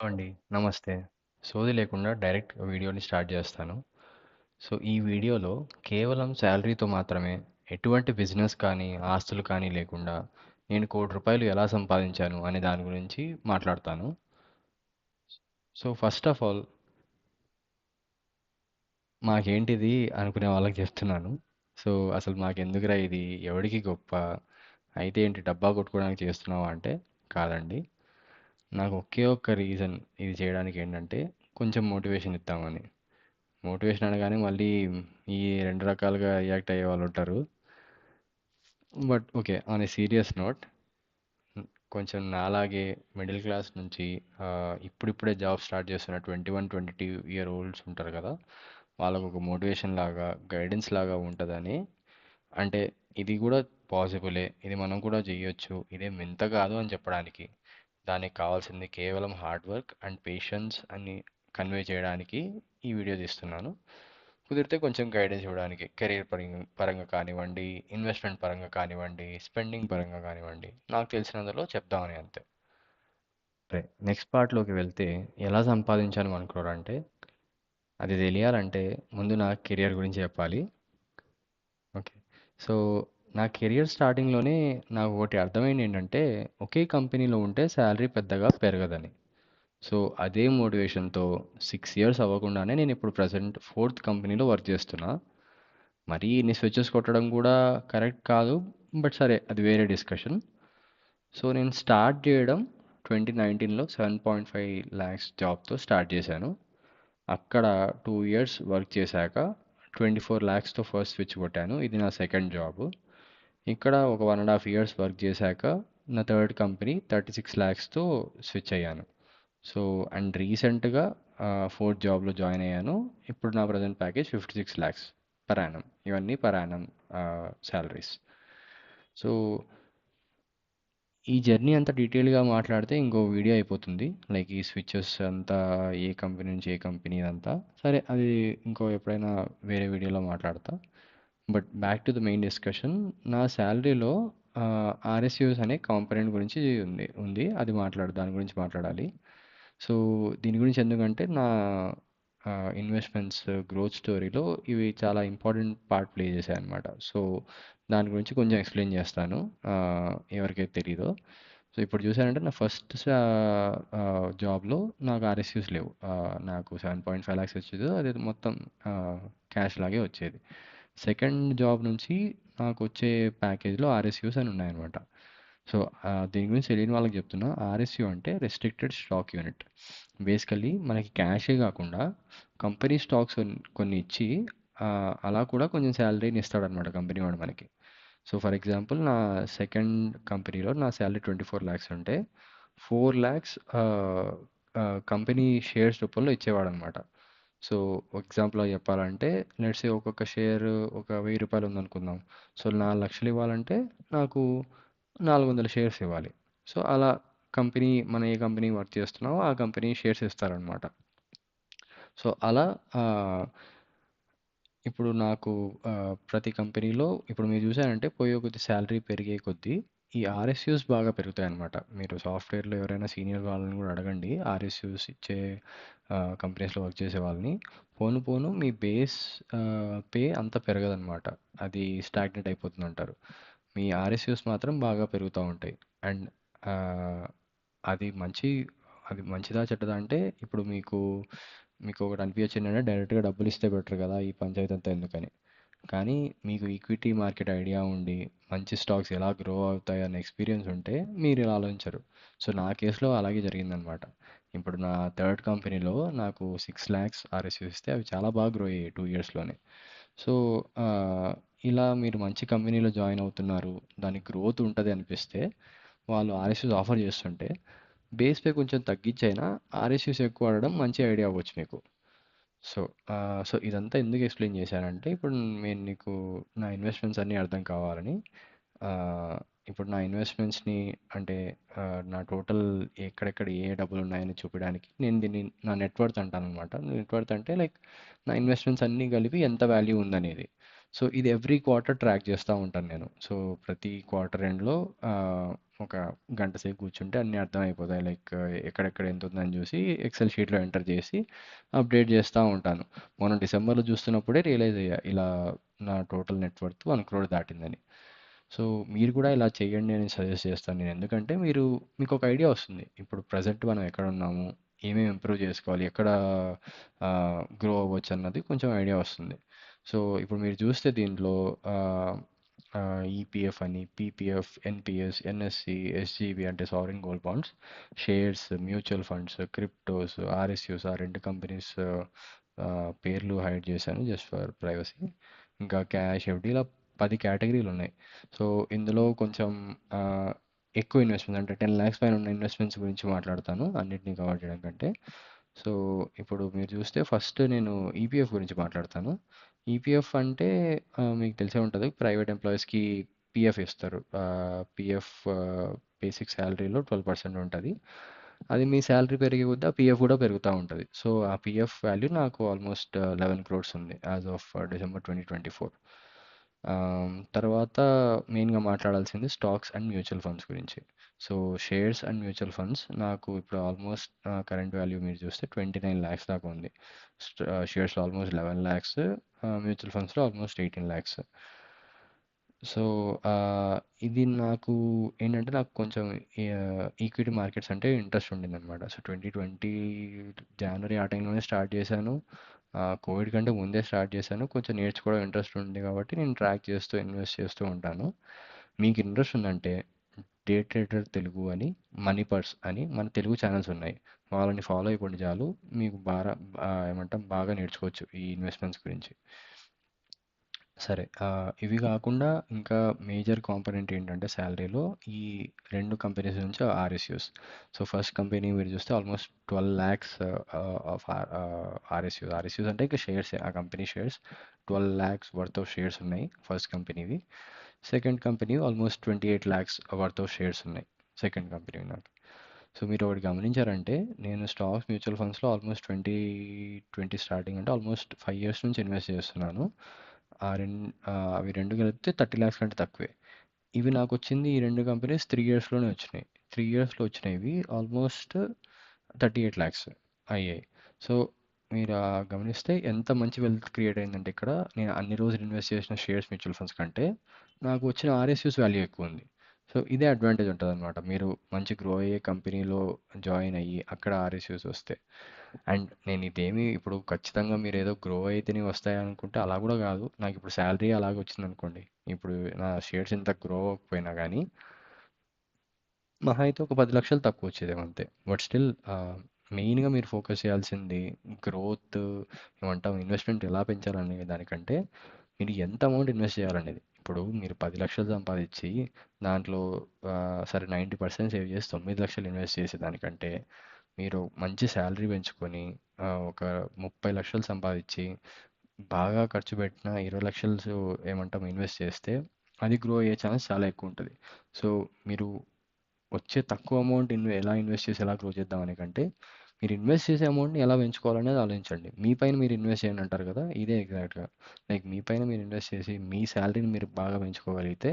అండి. నమస్తే. సోది లేకుండా డైరెక్ట్ వీడియోని స్టార్ట్ చేస్తాను. సో, ఈ వీడియోలో కేవలం శాలరీతో మాత్రమే ఎటువంటి బిజినెస్ కానీ, ఆస్తులు కానీ లేకుండా నేను కోటి రూపాయలు ఎలా సంపాదించాను అనే దాని గురించి మాట్లాడతాను. సో, ఫస్ట్ ఆఫ్ ఆల్ మాకేంటిది అనుకునే వాళ్ళకి చెప్తున్నాను. సో, అసలు మాకెందుకురా ఇది? ఎవడికి గొప్ప? అయితే ఏంటి డబ్బా కొట్టుకోవడానికి చేస్తున్నావా అంటే కాదండి. నాకు ఒకే ఒక్క రీజన్ ఇది చేయడానికి ఏంటంటే కొంచెం మోటివేషన్ ఇద్దామని. మోటివేషన్ అనగానే మళ్ళీ ఈ 2 రకాలుగా రియాక్ట్ అయ్యే వాళ్ళు ఉంటారు. But okay. On a serious note hmm. కొంచెం నాలాగే మిడిల్ క్లాస్ నుంచి ఆహ్, ఇప్పుడిప్పుడే జాబ్ స్టార్ట్ చేస్తున్న 21, 22 ఇయర్ ఓల్డ్స్ ఉంటారు కదా! వాళ్ళకొక మోటివేషన్ లాగా, గైడెన్స్ లాగా ఉంటదని అంటే ఇది కూడా పాసిబులే. ఇది మనం కూడా చేయొచ్చు. ఇదేం వింత కాదు అని చెప్పడానికి. దానికి కావాల్సింది కేవలం హార్డ్ వర్క్ అండ్ పేషెన్స్ అని కన్వే చేయడానికి ఈ వీడియో తీస్తున్నాను. కుదిరితే కొంచెం గైడెన్స్ ఇవ్వడానికి కెరీర్ పరంగా పరంగా కానివ్వండి, ఇన్వెస్ట్‌మెంట్ పరంగా కానివ్వండి, స్పెండింగ్ పరంగా కానివ్వండి, నాకు తెలిసినందులో చెప్దామని అంతే. నెక్స్ట్ పార్ట్‌లోకి వెళ్తే ఎలా సంపాదించాను అనుకున్నారంటే, అది తెలియాలంటే ముందు నా కెరియర్ గురించి చెప్పాలి. ఓకే. సో, నా కెరియర్ స్టార్టింగ్‌లోనే నాకు ఒకటి అర్థమైంది ఏంటంటే, ఒకే కంపెనీలో ఉంటే సాలరీ పెద్దగా పెరగదని. సో, అదే మోటివేషన్‌తో 6 ఇయర్స్ అవ్వకుండానే నేను ఇప్పుడు ప్రెజెంట్ ఫోర్త్ కంపెనీలో వర్క్ చేస్తున్నా. మరీ ఇన్ని స్విచెస్ కొట్టడం కూడా కరెక్ట్ కాదు. బట్ సరే అది వేరే డిస్కషన్. సో, నేను స్టార్ట్ చేయడం 2019లో 7.5 లాక్స్ జాబ్‌తో స్టార్ట్ చేశాను. అక్కడ 2 ఇయర్స్ వర్క్ చేశాక 24 లాక్స్‌తో ఫస్ట్ స్విచ్ కొట్టాను. ఇది నా సెకండ్ జాబ్. ఇక్కడ ఒక one and half years work చేశాక నా థర్డ్ కంపెనీ థర్టీ సిక్స్ ల్యాక్స్తో స్విచ్ అయ్యాను. సో, అండ్ రీసెంట్‌గా ఫోర్త్ జాబ్‌లో జాయిన్ అయ్యాను. ఇప్పుడు నా present package fifty six lakhs per annum. ఇవన్నీ పర్ యానమ్ శాలరీస్ సో ఈ జర్నీ అంతా డీటెయిల్‌గా మాట్లాడితే ఇంకో వీడియో అయిపోతుంది. లైక్ ఈ స్విచ్చెస్ అంతా ఏ కంపెనీ నుంచి ఏ కంపెనీ అంతా సరే అది ఇంకో ఎప్పుడైనా వేరే వీడియోలో మాట్లాడతా. But back to the main discussion. నా శాలరీలో ఆర్ఎస్యూస్ అనే కాంపనెంట్ గురించి ఉంది ఉంది. అది మాట్లాడు దాని గురించి మాట్లాడాలి. సో, దీని గురించి ఎందుకంటే నా ఇన్వెస్ట్‌మెంట్స్ గ్రోత్ స్టోరీలో ఇవి చాలా ఇంపార్టెంట్ పార్ట్ ప్లే చేశాయన్నమాట. సో, దాని గురించి కొంచెం ఎక్స్‌ప్లెయిన్ చేస్తాను. ఎవరికైతే తెలీదో. సో, ఇప్పుడు చూసారంటే నా ఫస్ట్ జాబ్‌లో నాకు ఆర్ఎస్యూస్ లేవు. నాకు సెవెన్ పాయింట్ ఫైవ్ లాక్స్ వచ్చేది. అది మొత్తం క్యాష్ లాగే వచ్చేది. సెకండ్ జాబ్ నుంచి నాకు వచ్చే ప్యాకేజ్‌లో ఆర్ఎస్యూస్ అని ఉన్నాయన్నమాట. సో, దీని గురించి తెలియని వాళ్ళకి చెప్తున్నా. ఆర్ఎస్యూ అంటే రెస్ట్రిక్టెడ్ స్టాక్ యూనిట్. బేసికల్లీ మనకి క్యాషే కాకుండా కంపెనీ స్టాక్స్ కొన్ని ఇచ్చి అలా కూడా కొంచెం శాలరీని ఇస్తాడన్నమాట కంపెనీ వాడు మనకి. సో, ఫర్ ఎగ్జాంపుల్ నా సెకండ్ కంపెనీలో నా సాలరీ 24 లాక్స్ ఉంటే ఫోర్ లాక్స్ కంపెనీ షేర్స్ రూపంలో ఇచ్చేవాడన్నమాట. సో, ఎగ్జాంపుల్‌గా చెప్పాలంటే లెట్స్ సే ఒక్కొక్క షేర్ ఒక రూ. 1000 ఉందనుకుందాం. సో, 4,00,000 ఇవ్వాలంటే నాకు 400 షేర్స్ ఇవ్వాలి. సో, అలా కంపెనీ మనం ఏ కంపెనీ వర్క్ చేస్తున్నామో ఆ కంపెనీ షేర్స్ ఇస్తారన్నమాట. సో, అలా ఆహ్, ఇప్పుడు నాకు ఆహ్, ప్రతి కంపెనీలో ఇప్పుడు మీరు చూసారంటే పోయే కొద్ది సాలరీ పెరిగే కొద్దీ ఈ ఆర్ఎస్యూస్ బాగా పెరుగుతాయన్నమాట. మీరు సాఫ్ట్‌వేర్‌లో ఎవరైనా సీనియర్ వాళ్ళని కూడా అడగండి. ఆర్ఎస్యూస్ ఇచ్చే ఆహ్, కంపెనీస్‌లో వర్క్ చేసే వాళ్ళని. పోను పోను మీ బేస్ ఆహ్, పే అంత పెరగదనమాట అది స్టాగ్నెట్ అయిపోతుందంటారు. మీ ఆర్ఎస్యూస్ మాత్రం బాగా పెరుగుతా ఉంటాయి. అండ్ ఆహ్, అది మంచి అది మంచిదా? చెడ్డదా? అంటే ఇప్పుడు మీకు మీకొకటి అనిపించచ్చు ఏంటంటే డైరెక్ట్‌గా డబ్బులు ఇస్తే బెటర్ కదా! ఈ పంచాయతీ అంతా ఎందుకని. కానీ మీకు ఈక్విటీ మార్కెట్ ఐడియా ఉండి మంచి స్టాక్స్ ఎలా గ్రో అవుతాయి అనే ఎక్స్‌పీరియన్స్ ఉంటే మీరు ఇలా ఆలోచించరు. సో, నా కేసులో అలాగే జరిగిందనమాట ఇప్పుడు నా థర్డ్ కంపెనీలో నాకు సిక్స్ లాక్స్ ఆర్ఎస్యూస్ ఇస్తే అవి చాలా బాగా గ్రో అయ్యాయి టూ ఇయర్స్‌లోనే. సో, ఇలా మీరు మంచి కంపెనీలో జాయిన్ అవుతున్నారు. దానికి గ్రోత్ ఉంటుంది అనిపిస్తే వాళ్ళు ఆర్ఎస్యూస్ ఆఫర్ చేస్తుంటే బేస్ పే కొంచెం తగ్గించైనా ఆర్ఎస్యూస్ ఎక్కువ అడగడం మంచి ఐడియా అవ్వచ్చు మీకు. సో, ఆహ్, సో, ఇదంతా ఎందుకు ఎక్స్‌ప్లెయిన్ చేశానంటే ఇప్పుడు నేను నీకు నా ఇన్వెస్ట్‌మెంట్స్ అన్నీ అర్థం కావాలని. ఆహ్, ఇప్పుడు నా ఇన్వెస్ట్‌మెంట్స్‌ని అంటే ఆహ్, నా టోటల్ ఎక్కడెక్కడ ఏ డబ్బులు ఉన్నాయని చూపడానికి నేను దీన్ని నా నెట్ వర్త్ అంటానన్నమాట. నెట్ వర్త్ అంటే లైక్ నా ఇన్వెస్ట్‌మెంట్స్ అన్నీ కలిపి ఎంత వాల్యూ ఉందనేది. సో, ఇది ఎవ్రీ క్వార్టర్ ట్రాక్ చేస్తూ ఉంటాను నేను. సో, ప్రతి క్వార్టర్ ఎండ్‌లో ఒక గంట సేపు కూర్చుంటే అన్నీ అర్థమైపోతాయి. లైక్ ఎక్కడెక్కడ ఎంత ఉందని చూసి ఎక్సెల్ షీట్లో ఎంటర్ చేసి అప్డేట్ చేస్తూ ఉంటాను. మొన్న డిసెంబర్లో చూస్తున్నప్పుడే రియలైజ్ అయ్యా ఇలా నా total net worth one crore దాటిందని. So మీరు కూడా ఇలా చేయండి అని సజెస్ట్ చేస్తాను నేను. ఎందుకంటే మీరు మీకు ఒక ఐడియా వస్తుంది. ఇప్పుడు ప్రజెంట్ మనం ఎక్కడ ఉన్నాము ఏమేమి ఇంప్రూవ్ చేసుకోవాలి ఎక్కడ గ్రో అవ్వచ్చు అన్నది కొంచెం ఐడియా వస్తుంది. సో ఇప్పుడు మీరు చూస్తే దీంట్లో ఈపీఎఫ్ అని పీపీఎఫ్ ఎన్పిఎస్ ఎన్ఎస్సి ఎస్జీబీ అంటే sovereign gold bonds shares mutual funds cryptos RSUs ఆ రెండు కంపెనీస్ పేర్లు హైడ్ చేశాను జస్ట్ ఫర్ ప్రైవసీ ఇంకా క్యాష్ ఎఫ్డి ఇలా పది కేటగిరీలు ఉన్నాయి. సో ఇందులో కొంచెం ఎక్కువ ఇన్వెస్ట్మెంట్స్ అంటే టెన్ ల్యాక్స్ పైన ఉన్న ఇన్వెస్ట్మెంట్స్ గురించి మాట్లాడతాను అన్నిటిని కవర్ చేయడం కంటే. సో ఇప్పుడు మీరు చూస్తే ఫస్ట్ నేను ఈపీఎఫ్ గురించి మాట్లాడతాను. ఈపీఎఫ్ అంటే మీకు తెలిసే ఉంటుంది. ప్రైవేట్ ఎంప్లాయీస్కి పిఎఫ్ ఇస్తారు. పిఎఫ్ బేసిక్ శాలరీలో ట్వెల్వ్ పర్సెంట్ ఉంటుంది. అది మీ శాలరీ పెరిగే కొద్దీ ఆ పిఎఫ్ కూడా పెరుగుతూ ఉంటుంది. సో ఆ పిఎఫ్ వాల్యూ నాకు ఆల్మోస్ట్ లెవెన్ క్రోడ్స్ ఉంది as of December twenty twenty four. తర్వాత మెయిన్గా మాట్లాడాల్సింది స్టాక్స్ అండ్ మ్యూచువల్ ఫండ్స్ గురించి. So shares and mutual funds నాకు ఇప్పుడు ఆల్మోస్ట్ కరెంట్ వాల్యూ మీరు చూస్తే ట్వంటీ నైన్ ల్యాక్స్ దాకా ఉంది. షేర్స్లో ఆల్మోస్ట్ లెవెన్ ల్యాక్స్ మ్యూచువల్ ఫండ్స్లో ఆల్మోస్ట్ ఎయిటీన్ ల్యాక్స్ సో ఇది నాకు ఏంటంటే నాకు కొంచెం ఈక్విటీ మార్కెట్స్ అంటే ఇంట్రెస్ట్ ఉండిందనమాట సో ట్వంటీ ట్వంటీ జనవరి ఆ టైంలోనే స్టార్ట్ చేశాను. కోవిడ్ కంటే ముందే స్టార్ట్ చేశాను. కొంచెం నేర్చుకోవడం ఇంట్రెస్ట్ ఉంది కాబట్టి నేను ట్రాక్ చేస్తూ ఇన్వెస్ట్ చేస్తూ ఉంటాను. మీకు ఇంట్రెస్ట్ ఉందంటే డే ట్రేడర్ తెలుగు అని మనీ పర్స్ అని మన తెలుగు ఛానల్స్ ఉన్నాయి. వాళ్ళని ఫాలో అయిపోండి చాలు. మీకు బాగా ఏమంటాం బాగా నేర్చుకోవచ్చు ఈ ఇన్వెస్ట్మెంట్స్ గురించి. సరే. ఇవి కాకుండా ఇంకా మేజర్ కాంపనెంట్ ఏంటంటే శాలరీలో ఈ రెండు కంపెనీస్ నుంచి ఆర్ఎస్యూస్. సో ఫస్ట్ కంపెనీ మీరు చూస్తే almost twelve lakhs of RSUs. RSUs అంటే ఇక షేర్స్ ఆ company shares. Twelve lakhs worth of shares ఉన్నాయి first కంపెనీవి. Second company almost twenty eight lakhs worth of shares ఉన్నాయి సెకండ్ కంపెనీ నాకు సో మీరు ఒకటి గమనించారంటే నేను స్టాక్స్ మ్యూచువల్ ఫండ్స్లో ఆల్మోస్ట్ ట్వంటీ ట్వంటీ స్టార్టింగ్ అంటే ఆల్మోస్ట్ ఫైవ్ ఇయర్స్ నుంచి ఇన్వెస్ట్ చేస్తున్నాను. ఆ రెండు అవి రెండు కలిపితే థర్టీ ల్యాక్స్ కంటే తక్కువే. ఇవి నాకు వచ్చింది ఈ రెండు కంపెనీస్ త్రీ ఇయర్స్లోనే వచ్చినాయి. త్రీ ఇయర్స్లో వచ్చినాయి ఆల్మోస్ట్ థర్టీ ఎయిట్ ల్యాక్స్ అయ్యాయి. సో మీరు గమనిస్తే ఎంత మంచి వెల్త్ క్రియేట్ అయిందంటే ఇక్కడ నేను అన్ని రోజులు ఇన్వెస్ట్ చేసిన షేర్స్ మ్యూచువల్ ఫండ్స్ కంటే నాకు వచ్చిన ఆర్ఎస్యూస్ వాల్యూ ఎక్కువ ఉంది. సో ఇదే అడ్వాంటేజ్ ఉంటుంది అనమాట మీరు మంచి గ్రో అయ్యే కంపెనీలో జాయిన్ అయ్యి అక్కడ ఆర్ఎస్యూస్ వస్తే. అండ్ నేను ఇదేమి ఇప్పుడు ఖచ్చితంగా మీరు ఏదో గ్రో అయితేనే వస్తాయనుకుంటే అలా కూడా కాదు. నాకు ఇప్పుడు శాలరీ అలాగే వచ్చింది అనుకోండి ఇప్పుడు నా షేర్స్ ఇంత గ్రో అవ్వకపోయినా కానీ మహా అయితే ఒక పది లక్షలు తక్కువ వచ్చేదేమో అంతే. బట్ స్టిల్ మెయిన్గా మీరు ఫోకస్ చేయాల్సింది గ్రోత్ ఏమంటాం ఇన్వెస్ట్మెంట్ ఎలా పెంచాలనే దానికంటే మీరు ఎంత అమౌంట్ ఇన్వెస్ట్ చేయాలనేది. ఇప్పుడు మీరు పది లక్షలు సంపాదించి దాంట్లో సరే నైంటీ పర్సెంట్ సేవ్ చేసి తొమ్మిది లక్షలు ఇన్వెస్ట్ చేసేదానికంటే మీరు మంచి శాలరీ పెంచుకొని ఒక ముప్పై లక్షలు సంపాదించి బాగా ఖర్చు పెట్టిన ఇరవై లక్షలు ఏమంటాం ఇన్వెస్ట్ చేస్తే అది గ్రో అయ్యే ఛాన్స్ చాలా ఎక్కువ ఉంటుంది. సో మీరు వచ్చే తక్కువ అమౌంట్ ఇన్వె ఎలా ఇన్వెస్ట్ చేసి ఎలా గ్రో చేద్దాం అనే కంటే మీరు ఇన్వెస్ట్ చేసే అమౌంట్ని ఎలా పెంచుకోవాలనేది ఆలోచించండి. మీ పైన మీరు ఇన్వెస్ట్ చేయండి అంటారు కదా ఇదే ఎగ్జాక్ట్గా లైక్ మీ పైన మీరు ఇన్వెస్ట్ చేసి మీ శాలరీని మీరు బాగా పెంచుకోగలిగితే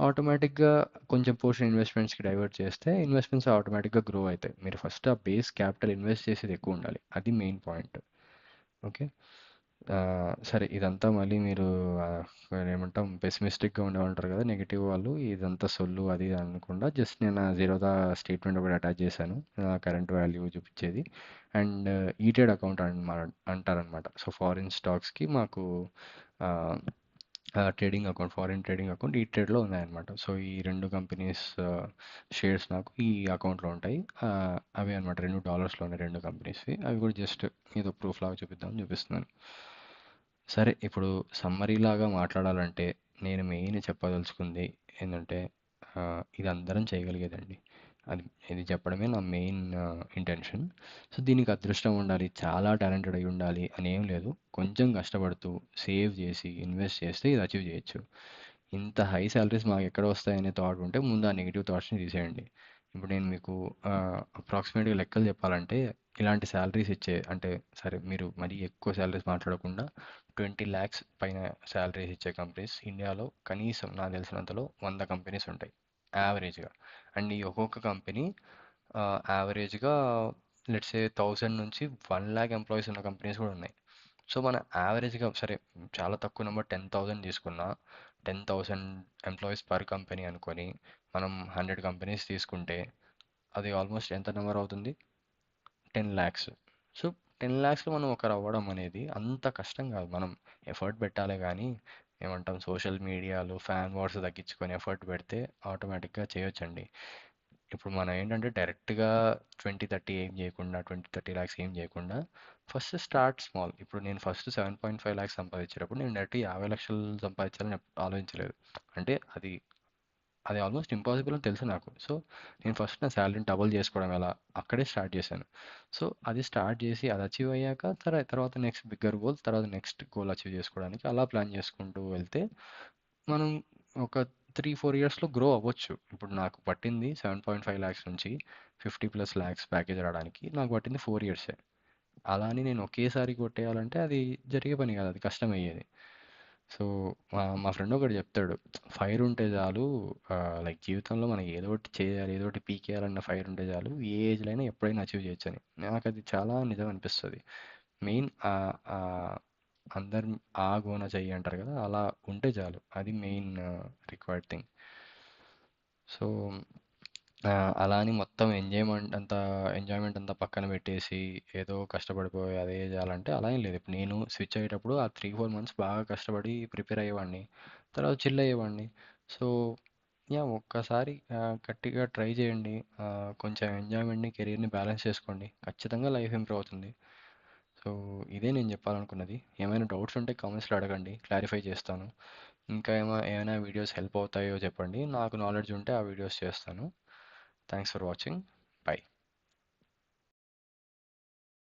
ఆటోమేటిక్గా కొంచెం పోర్షన్ ఇన్వెస్ట్మెంట్స్కి డైవర్ట్ చేస్తే ఇన్వెస్ట్మెంట్స్ ఆటోమేటిక్గా గ్రో అవుతాయి. మీరు ఫస్ట్ ఆ బేస్ క్యాపిటల్ ఇన్వెస్ట్ చేసేది ఎక్కువ ఉండాలి. అది మెయిన్ పాయింట్ ఓకే సరే ఇదంతా మళ్ళీ మీరు ఏమంటాం పెసిమిస్టిక్గా ఉండేవాళ్ళంటారు కదా నెగిటివ్ వాళ్ళు ఇదంతా సొల్లు అది అనకుండా జస్ట్ నేను జీరోదా స్టేట్మెంట్ ఒకటి అటాచ్ చేశాను కరెంట్ వాల్యూ చూపించేది. అండ్ ఈటెడ్ అకౌంట్ అంటారనమాట. సో ఫారిన్ స్టాక్స్కి మాకు trading account foreign trading account ఈ ట్రేడ్లో ఉన్నాయన్నమాట సో ఈ రెండు కంపెనీస్ షేర్స్ నాకు ఈ అకౌంట్లో ఉంటాయి. అవి అనమాట రెండు డాలర్స్లో ఉన్నాయి రెండు కంపెనీస్వి అవి కూడా జస్ట్ ఏదో ప్రూఫ్ లాగా చూపిద్దామని చూపిస్తున్నాను. సరే ఇప్పుడు సమ్మరీ లాగా మాట్లాడాలంటే నేను మెయిన్ చెప్పదలుచుకుంది ఏంటంటే ఇది అందరం చేయగలిగేదండి. అది ఇది చెప్పడమే నా మెయిన్ ఇంటెన్షన్. సో దీనికి అదృష్టం ఉండాలి చాలా టాలెంటెడ్ అయి ఉండాలి అని ఏం లేదు. కొంచెం కష్టపడుతూ సేవ్ చేసి ఇన్వెస్ట్ చేస్తే ఇది అచీవ్ చేయొచ్చు. ఇంత హై శాలరీస్ మాకు ఎక్కడ వస్తాయనే థాట్ ఉంటే ముందు ఆ నెగిటివ్ థాట్స్ని తీసేయండి. ఇప్పుడు నేను మీకు అప్రాక్సిమేట్గా లెక్కలు చెప్పాలంటే ఇలాంటి శాలరీస్ ఇచ్చే అంటే సరే మీరు మరీ ఎక్కువ శాలరీస్ మాట్లాడకుండా ట్వంటీ ల్యాక్స్ పైన శాలరీస్ ఇచ్చే కంపెనీస్ ఇండియాలో కనీసం నాకు తెలిసినంతలో వంద కంపెనీస్ ఉంటాయి యావరేజ్గా అండ్ ఈ ఒక్కొక్క కంపెనీ యావరేజ్గా లెట్స్ ఏ థౌజండ్ నుంచి వన్ ల్యాక్ ఎంప్లాయీస్ ఉన్న కంపెనీస్ కూడా ఉన్నాయి. సో మన యావరేజ్గా సరే చాలా తక్కువ నెంబర్ టెన్ థౌజండ్ తీసుకున్నా ten thousand employees per company అనుకొని మనం హండ్రెడ్ కంపెనీస్ తీసుకుంటే అది ఆల్మోస్ట్ ఎంత నెంబర్ అవుతుంది? టెన్ ల్యాక్స్ సో టెన్ ల్యాక్స్లో మనం ఒకరు అవ్వడం అనేది అంత కష్టం కాదు. మనం ఎఫర్ట్ పెట్టాలి కానీ ఏమంటాం సోషల్ మీడియాలో ఫ్యాన్ వార్స్ తగ్గించుకొని ఎఫర్ట్ పెడితే ఆటోమేటిక్గా చేయొచ్చండి. ఇప్పుడు మనం ఏంటంటే డైరెక్ట్గా ట్వంటీ థర్టీ ఏం చేయకుండా ట్వంటీ థర్టీ ల్యాక్స్ ఏం చేయకుండా ఫస్ట్ స్టార్ట్ స్మాల్. ఇప్పుడు నేను first seven point five lakhs సంపాదించేటప్పుడు నేను డైరెక్ట్ యాభై లక్షలు సంపాదించాలని ఆలోచించలేదు. అంటే అది అది ఆల్మోస్ట్ ఇంపాసిబుల్ అని తెలుసు నాకు. సో నేను ఫస్ట్ నా శాలరీని డబుల్ చేసుకోవడం ఎలా అక్కడే స్టార్ట్ చేశాను. సో అది స్టార్ట్ చేసి అది అచీవ్ అయ్యాక తర్వాత తర్వాత నెక్స్ట్ బిగ్గర్ గోల్ తర్వాత నెక్స్ట్ గోల్ అచీవ్ చేసుకోవడానికి అలా ప్లాన్ చేసుకుంటూ వెళ్తే మనం ఒక త్రీ ఫోర్ ఇయర్స్లో గ్రో అవ్వచ్చు. ఇప్పుడు నాకు పట్టింది సెవెన్ పాయింట్ ఫైవ్ ల్యాక్స్ నుంచి ఫిఫ్టీ ప్లస్ ల్యాక్స్ ప్యాకేజ్ రావడానికి. నాకు పట్టింది ఫోర్ ఇయర్సే. అలా అని నేను ఒకేసారి కొట్టేయాలంటే అది జరిగే పని కాదు అది కష్టమయ్యేది. సో మా మా ఫ్రెండ్ ఒకటి చెప్తాడు ఫైర్ ఉంటే చాలు లైక్ జీవితంలో మనకి ఏదో ఒకటి చేయాలి ఏదో ఒకటి పీకేయాలన్న ఫైర్ ఉంటే చాలు ఏ ఏజ్లో అయినా ఎప్పుడైనా అచీవ్ చేయొచ్చు అని నాకు అది చాలా నిజం అనిపిస్తుంది. మెయిన్ అందరు ఆ గోన చెయ్యి అంటారు కదా అలా ఉంటే చాలు. అది మెయిన్ రిక్వైర్డ్ థింగ్. సో అలా అని మొత్తం ఎంజాయ్మెంట్ అంతా ఎంజాయ్మెంట్ అంతా పక్కన పెట్టేసి ఏదో కష్టపడిపోయి అదే చేయాలంటే అలా ఏం లేదు. ఇప్పుడు నేను స్విచ్ అయ్యేటప్పుడు ఆ త్రీ ఫోర్ మంత్స్ బాగా కష్టపడి ప్రిపేర్ అయ్యేవాడిని. తర్వాత చిల్ అయ్యేవాడిని. సో యా ఒక్కసారి గట్టిగా ట్రై చేయండి. కొంచెం ఎంజాయ్మెంట్ని కెరీర్ని బ్యాలెన్స్ చేసుకోండి. ఖచ్చితంగా లైఫ్ ఇంప్రూవ్ అవుతుంది. సో ఇదే నేను చెప్పాలనుకున్నది. ఏమైనా డౌట్స్ ఉంటే కామెంట్స్లో అడగండి. క్లారిఫై చేస్తాను. ఇంకా ఏమైనా ఏమైనా వీడియోస్ హెల్ప్ అవుతాయో చెప్పండి. నాకు నాలెడ్జ్ ఉంటే ఆ వీడియోస్ చేస్తాను. Thanks for watching. బై.